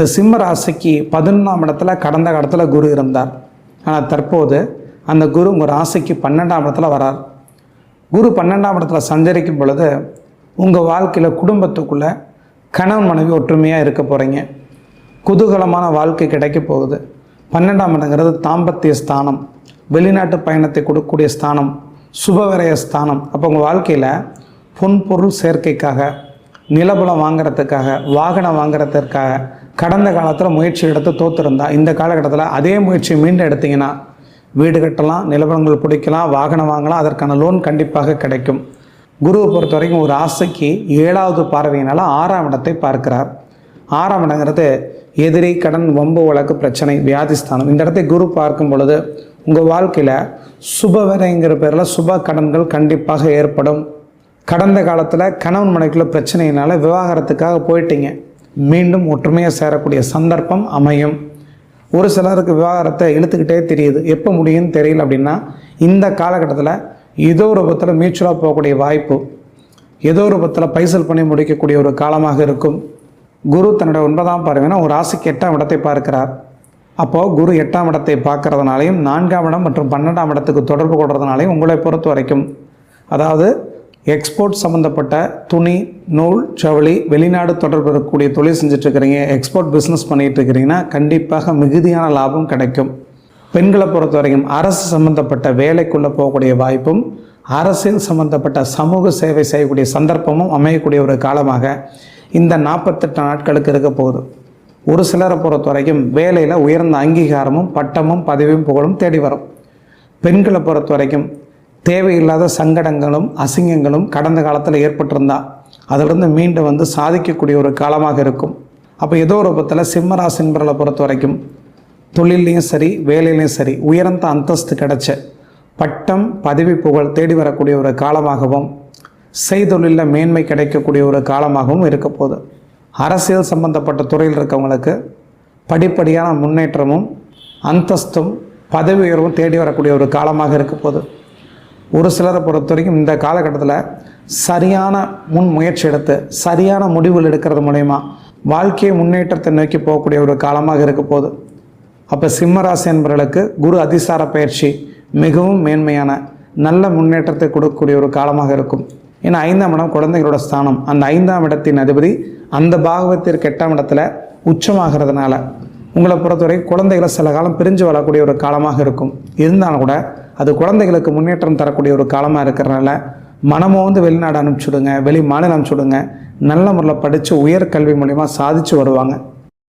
இந்த சிம்ம ராசிக்கு பதினொன்றாம் இடத்துல கடந்த காலத்தில் குரு இருந்தார். ஆனால் தற்போது அந்த குரு உங்கள் ராசிக்கு பன்னெண்டாம் இடத்துல வரார். குரு பன்னெண்டாம் இடத்துல சஞ்சரிக்கும் பொழுது உங்கள் வாழ்க்கையில் குடும்பத்துக்குள்ளே கணவன் மனைவி ஒற்றுமையாக இருக்க போகிறீங்க குதூகலமான வாழ்க்கை கிடைக்க போகுது. பன்னெண்டாம் இடங்கிறது தாம்பத்திய ஸ்தானம். வெளிநாட்டு பயணத்தை கொடுக்கக்கூடிய ஸ்தானம். சுபவிரய ஸ்தானம். அப்போ உங்கள் வாழ்க்கையில் பொன் பொருள் சேர்க்கைக்காக நிலபலம் வாங்குறதுக்காக வாகனம் வாங்குறதுக்காக கடந்த காலத்தில் முயற்சி எடுத்து தோத்துருந்தா இந்த காலகட்டத்தில் அதே முயற்சி மீண்டும் எடுத்தீங்கன்னா வீடு கட்டலாம் நிலவரங்கள் பிடிக்கலாம் வாகனம் வாங்கலாம் அதற்கான லோன் கண்டிப்பாக கிடைக்கும். குருவை பொறுத்த வரைக்கும் ஒரு ஆசைக்கு ஏழாவது பார்வையினால் ஆறாம் இடத்தை பார்க்கிறார். ஆறாம் இடங்கிறது எதிரி கடன் வம்பு வழக்கு பிரச்சனை வியாதிஸ்தானம். இந்த இடத்தை குரு பார்க்கும் பொழுது உங்கள் வாழ்க்கையில் சுபவரைங்கிற பேரில் சுப கடன்கள் கண்டிப்பாக ஏற்படும். கடந்த காலத்தில் கணவன் மனைக்குள்ள பிரச்சனையினால் விவாகரத்துக்காக போயிட்டீங்க. மீண்டும் ஒற்றுமையாக சேரக்கூடிய சந்தர்ப்பம் அமையும். ஒரு சிலருக்கு விவாகரத்தை இழுத்துக்கிட்டே தெரியுது. எப்போ முடியும்னு தெரியல அப்படின்னா இந்த காலகட்டத்தில் ஏதோ ஒரு ரூபத்தில் மியூச்சுவலாக போகக்கூடிய வாய்ப்பு ஏதோ ஒரு ரூபத்தில் பைசல் பண்ணி முடிக்கக்கூடிய ஒரு காலமாக இருக்கும். குரு தன்னுடைய ஒன்பதாம் பார்வைனா ஒரு ராசிக்கு எட்டாம் இடத்தை பார்க்கிறார். அப்போது குரு எட்டாம் இடத்தை பார்க்கறதுனாலையும் நான்காம் இடம் மற்றும் பன்னெண்டாம் இடத்துக்கு தொடர்பு கொள்றதுனாலையும் உங்களை பொறுத்த வரைக்கும் அதாவது எக்ஸ்போர்ட் சம்மந்தப்பட்ட துணி நூல் ஜவுளி வெளிநாடு தொடர்பு இருக்கக்கூடிய தொழில் செஞ்சுட்டு இருக்கிறீங்க எக்ஸ்போர்ட் பிஸ்னஸ் பண்ணிகிட்டு இருக்கிறீங்கன்னா கண்டிப்பாக மிகுதியான லாபம் கிடைக்கும். பெண்களை பொறுத்த வரைக்கும் அரசு சம்மந்தப்பட்ட வேலைக்குள்ளே போகக்கூடிய வாய்ப்பும் அரசியல் சம்மந்தப்பட்ட சமூக சேவை செய்யக்கூடிய சந்தர்ப்பமும் அமையக்கூடிய ஒரு காலமாக இந்த நாற்பத்தெட்டு நாட்களுக்கு இருக்க போகுது. ஒரு சிலரை பொறுத்த வரைக்கும் வேலையில் உயர்ந்த அங்கீகாரமும் பட்டமும் பதவியும் புகழும் தேடி வரும். பெண்களை பொறுத்த வரைக்கும் தேவையில்லாத சங்கடங்களும் அசிங்கங்களும் கடந்த காலத்தில் ஏற்பட்டிருந்தா அதிலிருந்து மீண்டு வந்து சாதிக்கக்கூடிய ஒரு காலமாக இருக்கும். அப்போ ஏதோ ஒரு ரூபத்தில் சிம்மராசி பொறுத்த வரைக்கும் தொழிலையும் சரி வேலையிலையும் சரி உயர்ந்த அந்தஸ்து கிடைச்ச பட்டம் பதவி புகழ் தேடி வரக்கூடிய ஒரு காலமாகவும் செய்தொழிலில் மேன்மை கிடைக்கக்கூடிய ஒரு காலமாகவும் இருக்க போகுது. அரசியல் சம்பந்தப்பட்ட துறையில் இருக்கவங்களுக்கு படிப்படியான முன்னேற்றமும் அந்தஸ்தும் பதவி உயர்வும் தேடி வரக்கூடிய ஒரு காலமாக இருக்க போகுது. ஒரு சிலரை பொறுத்த வரைக்கும் இந்த காலகட்டத்தில் சரியான முன் முயற்சி எடுத்து சரியான முடிவுகள் எடுக்கிறது மூலயமா வாழ்க்கையை முன்னேற்றத்தை நோக்கி போகக்கூடிய ஒரு காலமாக இருக்க போகுது. அப்போ சிம்மராசி என்பவர்களுக்கு குரு அதிசார பயிற்சி மிகவும் மேன்மையான நல்ல முன்னேற்றத்தை கொடுக்கக்கூடிய ஒரு காலமாக இருக்கும். ஏன்னா ஐந்தாம் இடம் குழந்தைகளோட ஸ்தானம். அந்த ஐந்தாம் இடத்தின் அதிபதி அந்த பாகவத்திற்கு எட்டாம் இடத்துல உச்சமாகிறதுனால உங்களை பொறுத்தவரை குழந்தைகளை சில காலம் பிரிஞ்சு வரக்கூடிய ஒரு காலமாக இருக்கும். இருந்தாலும் கூட அது குழந்தைகளுக்கு முன்னேற்றம் தரக்கூடிய ஒரு காலமாக இருக்கிறனால மனமோ வந்து வெளிநாடு அனுப்பிச்சுடுங்க வெளி மாநிலம் அனுப்பிச்சுடுங்க. நல்ல முறையில் படித்து உயர்கல்வி மூலிமா சாதித்து வருவாங்க.